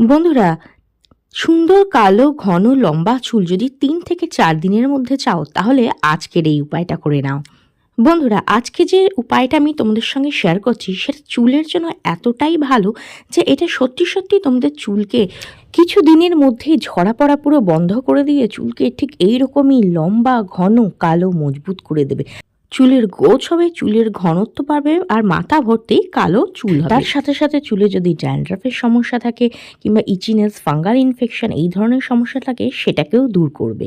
বন্ধুরা, সুন্দর, কালো, ঘন, লম্বা চুল যদি তিন থেকে চার দিনের মধ্যে চাও, তাহলে আজকের এই উপায়টা করে নাও। বন্ধুরা, আজকে যে উপায়টা আমি তোমাদের সঙ্গে শেয়ার করছি, সেটা চুলের জন্য এতটাই ভালো যে এটা সত্যি সত্যি তোমাদের চুলকে কিছু দিনের মধ্যেই ঝরা পড়া পুরো বন্ধ করে দিয়ে চুলকে ঠিক এইরকমই লম্বা, ঘন, কালো, মজবুত করে দেবে। চুলের গোছ হবে, চুলের ঘনত্ব পাবে আর মাথা ভর্তি কালো চুল হবে। তার সাথে সাথে চুলে যদি ড্যান্ড্রাফের সমস্যা থাকে কিংবা ইচিনেস ফাঙ্গাল ইনফেকশন এই ধরনের সমস্যা থাকে, সেটাকেও দূর করবে।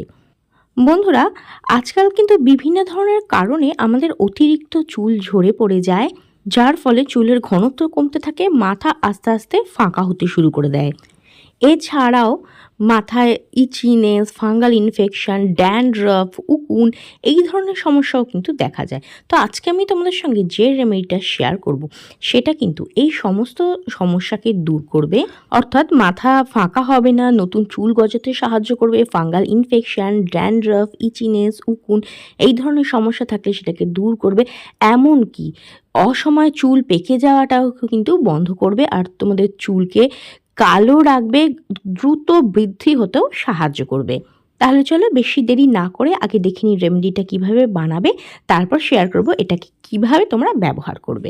বন্ধুরা, আজকাল কিন্তু বিভিন্ন ধরনের কারণে আমাদের অতিরিক্ত চুল ঝরে পড়ে যায়, যার ফলে চুলের ঘনত্ব কমতে থাকে, মাথা আস্তে আস্তে ফাঁকা হতে শুরু করে দেয়। এছাড়াও মাথায় ইচিনেস ফাঙ্গাল ইনফেকশন ড্যান্ড্রফ উকুন, এই ধরনের সমস্যাও কিন্তু দেখা যায়। তো আজকে আমি তোমাদের সঙ্গে যে রেমেডিটা শেয়ার করব, সেটা কিন্তু এই সমস্ত সমস্যাকে দূর করবে। অর্থাৎ মাথা ফাঁকা হবে না, নতুন চুল গজাতে সাহায্য করবে ফাঙ্গাল ইনফেকশন ড্যান্ড্রফ ইচিনেস উকুন, এই ধরনের সমস্যা থাকলে সেটাকে দূর করবে। এমনকি অসময় চুল পেকে যাওয়াটাও কিন্তু বন্ধ করবে, আর তোমাদের চুলকে কালো রাখবে, দ্রুত বৃদ্ধি হতেও সাহায্য করবে। তাহলে চলো বেশি দেরি না করে আগে দেখে নিই রেমেডিটা কীভাবে বানাবে, তারপর শেয়ার করব এটাকে কীভাবে তোমরা ব্যবহার করবে।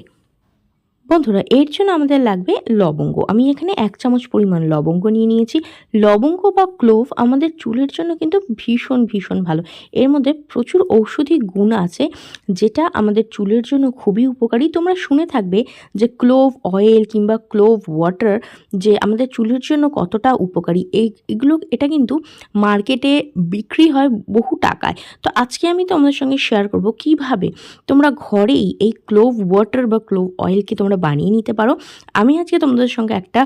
বন্ধুরা, এর জন্য আমাদের লাগবে লবঙ্গ। আমি এখানে এক চামচ পরিমাণ লবঙ্গ নিয়ে নিয়েছি। লবঙ্গ বা ক্লোভ আমাদের চুলের জন্য কিন্তু ভীষণ ভীষণ ভালো। এর মধ্যে প্রচুর ঔষধি গুণ আছে, যেটা আমাদের চুলের জন্য খুবই উপকারী। তোমরা শুনে থাকবে যে ক্লোভ অয়েল কিংবা ক্লোভ ওয়াটার যে আমাদের চুলের জন্য কতটা উপকারী, এই, এগুলো, এটা কিন্তু মার্কেটে বিক্রি হয় বহু টাকায়। তো আজকে আমি তোমাদের সঙ্গে শেয়ার করব কীভাবে তোমরা ঘরেই এই ক্লোভ ওয়াটার বা ক্লোভ অয়েলকে তোমরা বানিয়ে নিতে পারো। আমি আজকে তোমাদের সঙ্গে একটা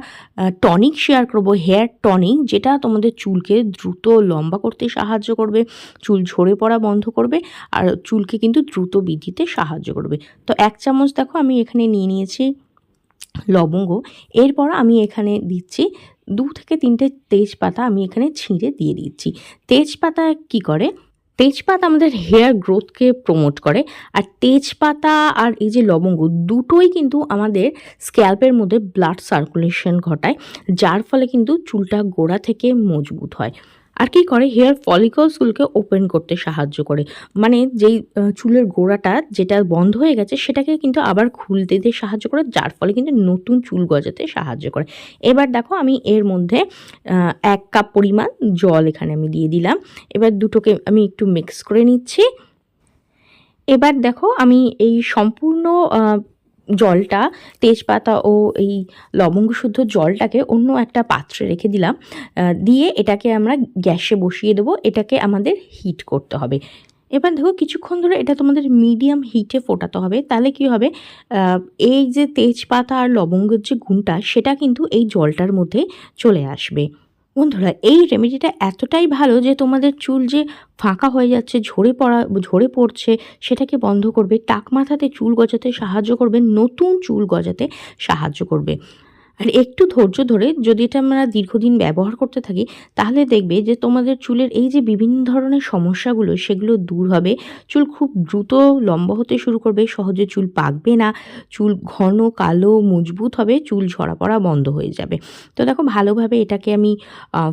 টনিক শেয়ার করব হেয়ার টনিক যেটা তোমাদের চুলকে দ্রুত লম্বা করতে সাহায্য করবে, চুল ঝরে পড়া বন্ধ করবে, আর চুলকে কিন্তু দ্রুত বৃদ্ধিতে সাহায্য করবে। তো এক চামচ দেখো, আমি এখানে নিয়ে নিয়েছি লবঙ্গ। এরপর আমি এখানে দিচ্ছি দু থেকে তিনটে তেজপাতা, আমি এখানে ছিঁড়ে দিয়ে দিচ্ছি। তেজপাতা কি করে? তেজপাতা আমাদের হেয়ার গ্রোথকে প্রমোট করে। আর তেজপাতা আর এই যে লবঙ্গ দুটোই কিন্তু আমাদের স্ক্যাল্পের মধ্যে ব্লাড সার্কুলেশন ঘটায়, যার ফলে কিন্তু চুলটা গোড়া থেকে মজবুত হয়। আর কি করে? হেয়ার ফলিকলসগুলোকে ওপেন করতে সাহায্য করে। মানে যেই চুলের গোড়াটা যেটা বন্ধ হয়ে গেছে সেটাকে কিন্তু আবার খুলতে দিয়ে সাহায্য করে, যার ফলে কিন্তু নতুন চুল গজাতে সাহায্য করে। এবার দেখো আমি এর মধ্যে এক কাপ পরিমাণ জল এখানে আমি দিয়ে দিলাম। এবার দুটোকে আমি একটু মিক্স করে নিচ্ছি। এবার দেখো আমি এই সম্পূর্ণ জলটা, তেজপাতা ও এই লবঙ্গ শুদ্ধ জলটাকে অন্য একটা পাত্রে রেখে দিলাম। দিয়ে এটাকে আমরা গ্যাসে বসিয়ে দেবো। এটাকে আমাদের হিট করতে হবে। এবার দেখো কিছুক্ষণ ধরে এটা তোমাদের মিডিয়াম হিটে ফোটাতে হবে। তাহলে কি হবে? এই যে তেজপাতা আর লবঙ্গের যে গুণটা, সেটা কিন্তু এই জলটার মধ্যে চলে আসবে। বন্ধুরা, এই রেমেডিটা এতটাই ভালো যে তোমাদের চুল যে ফাঁকা হয়ে যাচ্ছে, ঝরে পড়া, ঝরে পড়ছে, সেটাকে বন্ধ করবে, টাক মাথাতে চুল গজাতে সাহায্য করবে, নতুন চুল গজাতে সাহায্য করবে। আর একটু ধৈর্য ধরে যদি এটা আমরা দীর্ঘদিন ব্যবহার করতে থাকি, তাহলে দেখবে যে তোমাদের চুলের এই যে বিভিন্ন ধরনের সমস্যাগুলো, সেগুলো দূর হবে। চুল খুব দ্রুত লম্বা হতে শুরু করবে, সহজে চুল পাকবে না, চুল ঘন, কালো, মজবুত হবে, চুল ঝরা পড়া বন্ধ হয়ে যাবে। তো দেখো, ভালোভাবে এটাকে আমি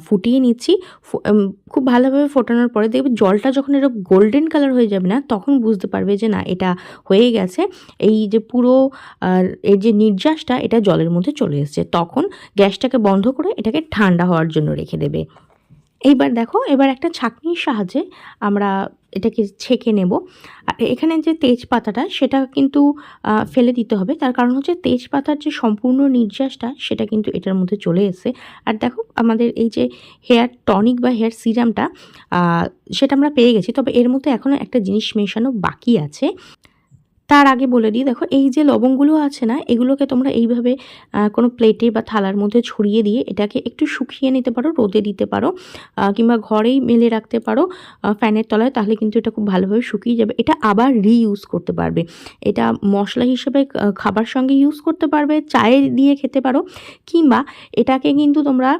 ফুটিয়ে নিচ্ছি। খুব ভালোভাবে ফোটানোর পরে দেখবে জলটা যখন এরকম গোল্ডেন কালার হয়ে যাবে না, তখন বুঝতে পারবে যে না, এটা হয়ে গেছে। এই যে পুরো এই যে নির্যাসটা, এটা জলের মধ্যে চলে এসছে। তখন গ্যাসটাকে বন্ধ করে এটাকে ঠান্ডা হওয়ার জন্য রেখে দেবে। এইবার দেখো, এবার একটা ছাঁকনির সাহায্যে আমরা এটাকে ছেঁকে নেব। আর এখানে যে তেজপাতাটা, সেটা কিন্তু ফেলে দিতে হবে। তার কারণ হচ্ছে তেজপাতার যে সম্পূর্ণ নির্যাসটা, সেটা কিন্তু এটার মধ্যে চলে এসে আর দেখো, আমাদের এই যে হেয়ার টনিক বা হেয়ার সিরামটা সেটা আমরা পেয়ে গেছি। তবে এর মধ্যে এখনও একটা জিনিস মেশানো বাকি আছে। তার আগে বলে দিই, দেখো এই যে লবঙ্গগুলো আছে না, এগুলোকে তোমরা এইভাবে কোনো প্লেটে বা থালার মধ্যে ছড়িয়ে দিয়ে এটাকে একটু শুকিয়ে নিতে পারো, রোদে দিতে পারো কিংবা ঘরেই মেলে রাখতে পারো ফ্যানের তলায়, তাহলে কিন্তু এটা খুব ভালোভাবে শুকিয়ে যাবে। এটা আবার রিইউজ করতে পারবে। এটা মশলা হিসেবে খাবার সঙ্গে ইউজ করতে পারবে, চায়ে দিয়ে খেতে পারো, কিংবা এটাকে কিন্তু তোমরা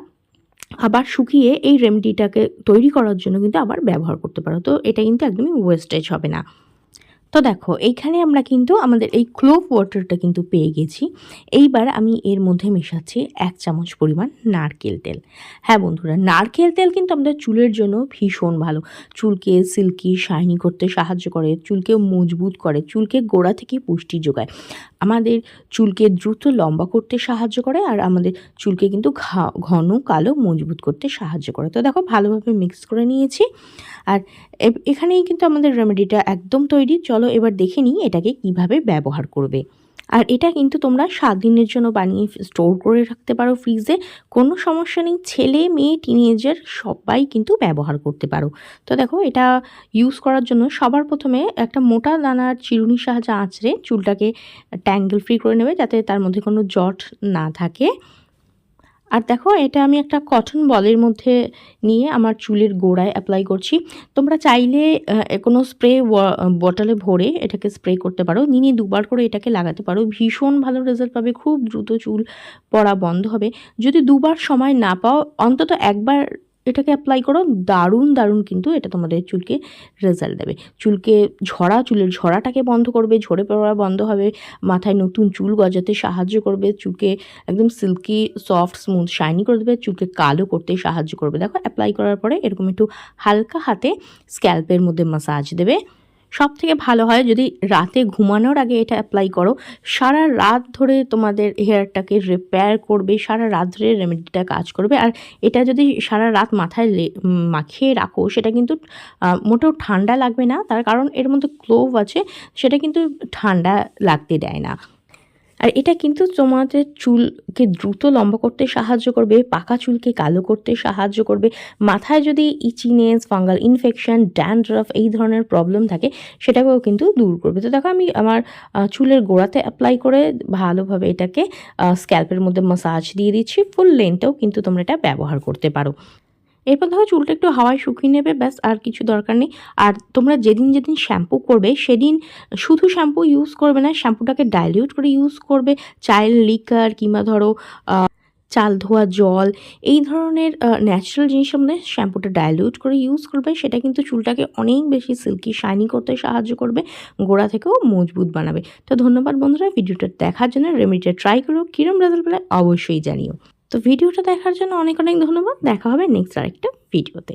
আবার শুকিয়ে এই রেমেডিটাকে তৈরি করার জন্য কিন্তু আবার ব্যবহার করতে পারো। তো এটা কিন্তু একদমই ওয়েস্টেজ হবে না। তো দেখো এইখানে আমরা কিন্তু আমাদের এই ক্লোভ ওয়াটারটা কিন্তু পেয়ে গেছি। এইবার আমি এর মধ্যে মেশাচ্ছি এক চামচ পরিমাণ নারকেল তেল। হ্যাঁ বন্ধুরা, নারকেল তেল কিন্তু আমাদের চুলের জন্য ভীষণ ভালো। চুলকে সিল্কি শাইনি করতে সাহায্য করে চুলকে মজবুত করে, চুলকে গোড়া থেকে পুষ্টি যোগায়। আমাদের চুলকে দ্রুত লম্বা করতে সাহায্য করে আর আমাদের চুলকে কিন্তু ঘন, কালো, মজবুত করতে সাহায্য করে। তো দেখো, ভালোভাবে মিক্স করে নিয়েছি। আর এখানেই কিন্তু আমাদের রেমেডিটা একদম তৈরি। চলো এবার দেখে নিই এটাকে কীভাবে ব্যবহার করবে। আর এটা কিন্তু তোমরা সাত দিনের জন্য বানিয়ে স্টোর করে রাখতে পারো ফ্রিজে কোনো সমস্যা নেই, ছেলে, মেয়ে টিনেজার সবাই কিন্তু ব্যবহার করতে পারো। তো দেখো, এটা ইউজ করার জন্য সবার প্রথমে একটা মোটা দানার চিরুনির সাহায্যে আঁচড়ে চুলটাকে ট্যাঙ্গেল ফ্রি করে নেবে যাতে তার মধ্যে কোনো জট না থাকে। আর দেখো, এটা আমি একটা কটন বলের মধ্যে নিয়ে আমার চুলের গোড়ায় অ্যাপ্লাই করছি। তোমরা চাইলে কোনো স্প্রে বটলে ভরে এটাকে স্প্রে করতে পারো। নিয়ে দুবার করে এটাকে লাগাতে পারো। ভীষণ ভালো রেজাল্ট পাবে। খুব দ্রুত চুল পড়া বন্ধ হবে। যদি দুবার সময় না পাও, অন্তত একবার এটাকে অ্যাপ্লাই করো, দারুণ দারুণ কিন্তু এটা তোমাদের চুলকে রেজাল্ট দেবে। চুলকে ঝরা, চুলের ঝরাটাকে বন্ধ করবে, ঝরে পড়া বন্ধ হবে, মাথায় নতুন চুল গজাতে সাহায্য করবে, চুলকে একদম সিল্কি সফট স্মুথ শাইনি করে দেবে, চুলকে কালো করতে সাহায্য করবে। দেখো অ্যাপ্লাই করার পরে এরকম একটু হালকা হাতে স্ক্যাল্পের মধ্যে মাসাজ দেবে। সব থেকে ভালো হয় যদি রাতে ঘুমানোর আগে এটা অ্যাপ্লাই করো। সারা রাত ধরে তোমাদের হেয়ারটাকে রিপেয়ার করবে, সারা রাত ধরে রেমেডিটা কাজ করবে। আর এটা যদি সারা রাত মাথায় মাখিয়ে রাখো, সেটা কিন্তু মোটেও ঠান্ডা লাগবে না। তার কারণ এর মধ্যে ক্লোভ আছে, সেটা কিন্তু ঠান্ডা লাগতে দেয় না। আর এটা কিন্তু তোমাদের চুলকে দ্রুত লম্বা করতে সাহায্য করবে, পাকা চুলকে কালো করতে সাহায্য করবে। মাথায় যদি ইচিনেস ফাঙ্গাল ইনফেকশন ড্যান্ড্রাফ এই ধরনের প্রবলেম থাকে, সেটাকেও কিন্তু দূর করবে। তো দেখো আমি আমার চুলের গোড়াতে অ্যাপ্লাই করে ভালোভাবে এটাকে স্ক্যাল্পের মধ্যে মাসাজ দিয়ে দিচ্ছি। ফুল লেন্থেও কিন্তু তোমরা এটা ব্যবহার করতে পারো। এরপর ধরো চুলটা একটু হাওয়ায় শুকিয়ে নেবে, ব্যাস, আর কিছু দরকার নেই। আর তোমরা যেদিন যেদিন শ্যাম্পু করবে, সেদিন শুধু শ্যাম্পু ইউজ করবে না, শ্যাম্পুটাকে ডাইলিউট করে ইউজ করবে। চাইল্ড লিকার কিংবা ধরো চাল ধোয়া জল, এই ধরনের ন্যাচারাল জিনিসের মধ্যে শ্যাম্পুটা ডাইলিউট করে ইউজ করবে। সেটা কিন্তু চুলটাকে অনেক বেশি সিল্কি শাইনি করতে সাহায্য করবে, গোড়া থেকেও মজবুত বানাবে। তো ধন্যবাদ বন্ধুরা, ভিডিওটা দেখার জন্য রেমেডিটা ট্রাই করো। কিরম রেজাল্ট পেলে অবশ্যই জানিও। তো ভিডিওটা দেখার জন্য অনেক অনেক ধন্যবাদ। দেখা হবে নেক্সট আরেকটা ভিডিওতে।